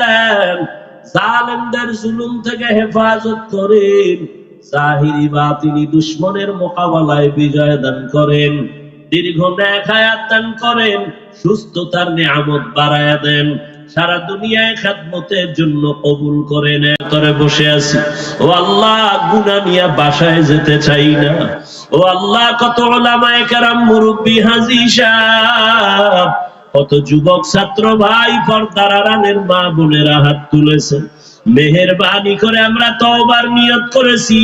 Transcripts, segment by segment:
দেন, জালেমদের জুলুম থেকে হেফাজত করেন, জাহিরি বাতিনি দুশ্মনের মোকাবেলায় বিজয় দান করেন, দীর্ঘ ন্যাক হায়াত দান করেন, সুস্থতার নিয়ামত বাড়ায়া দেন, সারা দুনিয়ায় খেদমতের জন্য কবুল করে করে বসে আছি। ও আল্লাহ গুনা নিয়ে বাসায় যেতে চাই না। ও আল্লাহ, কত ওলামায়ে কেরাম মুরব্বী হাজি সাহেব কত যুবক ছাত্র ভাই পর্দার আড়ালের মা বোনেরা হাত তুলেছেন মেহেরবানি করে আমরা তওবার নিয়ত করেছি।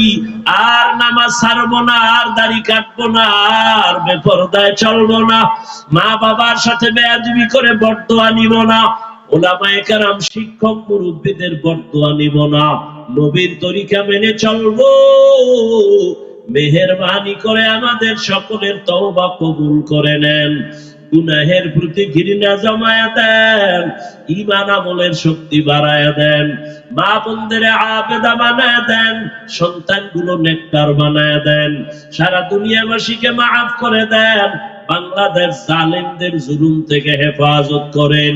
আর নামাজ ছাড়বো না, আর দাড়ি কাটবো না, আর বেপরদায় চলবো না। মা বাবার সাথে বেয়াদবি করে বর্তোয়া নিব না। ওলামায়ে শিক্ষক, মুরব্বীদের বর্তোয়া নিব না। নবীর তরিকা মেনে চলবো। মেহেরবানি করে আমাদের সকলের তওবা কবুল করে নেন। গুনাহের প্রতি ঘৃণা জমায়া দেন ইমান আমলের শক্তি বাড়ায়া দেন, মা বোনদের আবেদা বানায় দেন, সন্তানগুলো নেককার বানায় দেন, সারা দুনিয়াবাসীকে মাফ করে দেন, বাংলাদেশ জালেমদের জুলুম থেকে হেফাজত করেন,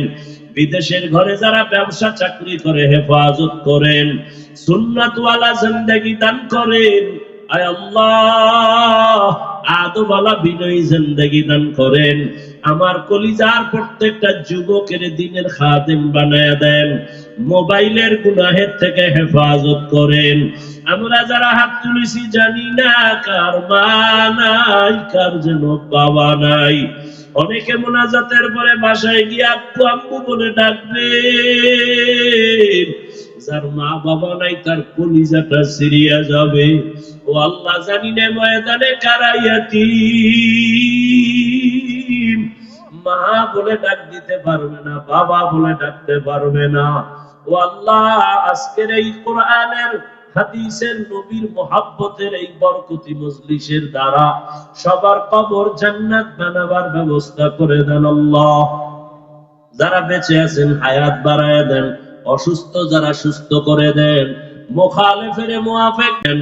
বিদেশের ঘরে যারা ব্যবসা চাকরি করে হেফাজত করেন, সুন্নাতওয়ালা জিন্দেগি দান করেন, আয় আল্লাহ আদবালা বিনয়ী জিন্দেগি দান করেন আমার কলিজার প্রত্যেকটা যুবকের দিনের খাদেম বানায় দেন, মোবাইলের গুনাহের থেকে হেফাজত করেন। আমরা যারা হাত তুলেছি, জানি না কার নাই, কার যেন বাবা নাই। অনেকে মোনাজাতের পরে বাসায় গিয়ে আব্বু আব্বু বলে ডাকবে, যার মা বাবা নাই, তার কলিজাটা সিরিয়া যাবে। ও আল্লাহ জানি না ময়দানে কারাইয়াতি মা বলে ডাক দিতে পারবে না, বাবা বলে ডাকতে পারবে না। ও আল্লাহ, আজকের এই কোরআনের, হাদিসের নবীর এই বরকতি মজলিসের দ্বারা সবার কবর জান্নাত বানাবার ব্যবস্থা করে দেন আল্লাহ। যারা বেঁচে আছেন, হায়াত বাড়ায় দেন, অসুস্থ যারা সুস্থ করে দেন, মোখালেফের মুআফিক দেন,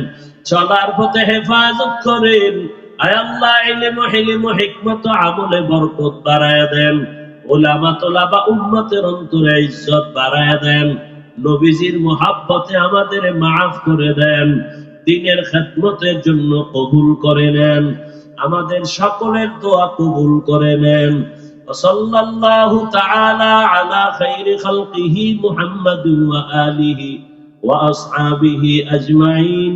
চলার পথে হেফাজত করেন আয় আল্লাহ ইলম হিলম হিকমত আমলে বরকত বাড়ায় দেন ওলামা তোলাবা উম্মতের অন্তরে ইজ্জত বাড়ায় দেন নবীজির মোহাব্বতে আমাদের মাফ করে দেন দিনের খেদমতের জন্য কবুল করে নেন আমাদের সকলের দোয়া কবুল করে নেন وصلى الله تعالى على خير خلقه محمد وآله وأصحابه أجمعين